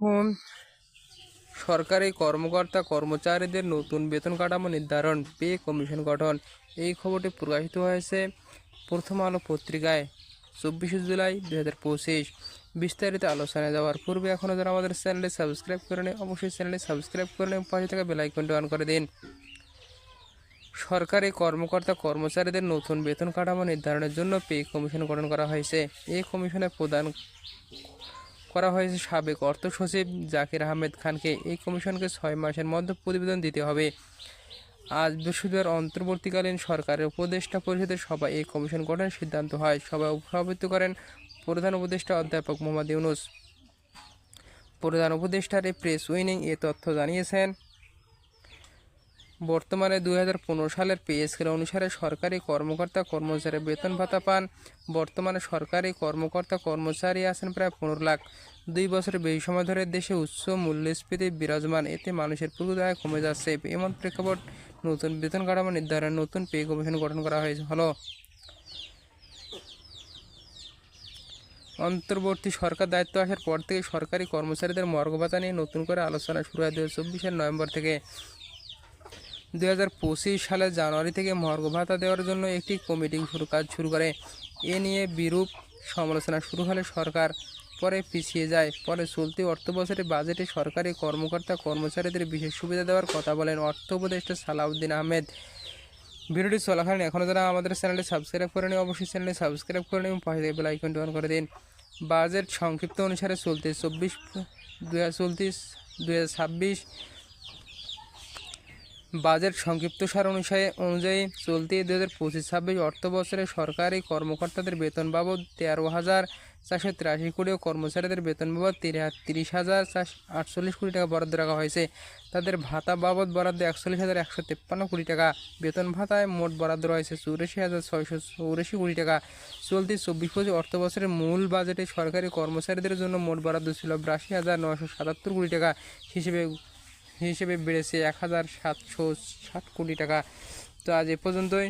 হুম, সরকারি কর্মকর্তা কর্মচারীদের নতুন বেতন কাঠামো নির্ধারণ পে কমিশন গঠন এই খবরটি প্রকাশিত হয়েছে প্রথম আলো পত্রিকায় চব্বিশে জুলাই দু হাজার পঁচিশ। বিস্তারিত আলোচনায় যাওয়ার পূর্বে এখনও যারা আমাদের চ্যানেলটি সাবস্ক্রাইব করে নেই অবশ্যই চ্যানেলটি সাবস্ক্রাইব করে নিন পাশে থাকা বেলাইকনটি অন করে দিন। সরকারি কর্মকর্তা কর্মচারীদের নতুন বেতন কাঠামো নির্ধারণের জন্য পে কমিশন গঠন করা হয়েছে। এই কমিশনের প্রদান করা হয়েছে সাবেক অর্থ সচিব জাকির আহমেদ খানকে। এই কমিশনকে ছয় মাসের মধ্যে প্রতিবেদন দিতে হবে। আজ বৃহস্পতিবার অন্তর্বর্তীকালীন সরকারের উপদেষ্টা পরিষদের সভায় এই কমিশন গঠনের সিদ্ধান্ত হয়। সভায় সভাপতিত্ব করেন প্রধান উপদেষ্টা অধ্যাপক মোহাম্মদ ইউনুস। প্রধান উপদেষ্টার এই প্রেস উইনিং এ তথ্য জানিয়েছেন বর্তমানে দুই হাজার পনেরো সালের পে স্কেল অনুসারে সরকারি কর্মকর্তা কর্মচারী বেতন ভাতা পান। বর্তমানে সরকারি কর্মকর্তা কর্মচারী আছেন প্রায় পনেরো লাখ। দুই বছরের বেশি সময় ধরে দেশে উচ্চ মূল্যস্ফীতি বিরাজমান। এতে মানুষের প্রকৃত আয় কমে যাচ্ছে। এমন প্রেক্ষাপট নতুন বেতন কাঠামো নির্ধারণে নতুন পে কমিশন গঠন করা হয়েছে। হলো। অন্তর্বর্তী সরকার দায়িত্ব আসার পর থেকে সরকারি কর্মচারীদের মর্গ ভাতা নিয়ে নতুন করে আলোচনা শুরু হয় দু হাজার নভেম্বর থেকে। দুই হাজার পঁচিশ সালের জানুয়ারি থেকে মর্গ ভাতা দেওয়ার জন্য একটি কমিটি শুরু কাজ শুরু করে। এ নিয়ে বিরূপ সমালোচনা শুরু হলে সরকার পরে পিছিয়ে যায়। পরে চলতি অর্থ বছরে বাজেটে সরকারি কর্মকর্তা কর্মচারীদের বিশেষ সুবিধা দেওয়ার কথা বলেন অর্থ উপদেষ্টা সালাউদ্দিন আহমেদ। ভিডিওটি চলাকালীন এখনও যারা আমাদের চ্যানেলটি সাবস্ক্রাইব করে করেনি অবশ্যই চ্যানেলটি সাবস্ক্রাইব করে নিন পাশে বেল আইকনটি অন করে দিন। বাজেট সংক্ষিপ্ত অনুসারে চলতি চব্বিশ, দুই হাজার চলতিস দুই হাজার ছাব্বিশ বাজেট সংক্ষিপ্ত সার অনুসারে অনুযায়ী চলতি দু হাজার পঁচিশ ছাব্বিশ অর্থ বছরে সরকারি কর্মকর্তাদের বেতন বাবদ তেরো হাজার চারশো তিরাশি কোটি ও কর্মচারীদের বেতন বাবদ তিরিশ হাজার আটচল্লিশ কোটি টাকা বরাদ্দ রাখা হয়েছে। তাদের ভাতা বাবদ বরাদ্দ একচল্লিশ হাজার একশো তেপ্পান্ন কোটি টাকা। বেতন ভাতায় মোট বরাদ্দ রয়েছে চৌরাশি হাজার ছয়শো চৌরাশি কোটি টাকা। চলতি চব্বিশ পঁচিশ অর্থ বছরের মূল বাজেটে সরকারি কর্মচারীদের জন্য মোট বরাদ্দ ছিল বিরাশি হাজার নশো সাতাত্তর কোটি টাকা। হিসেবে হিসেবে বেড়েছে এক হাজার সাতশো ষাট কোটি টাকা। তো আজ এ পর্যন্তই।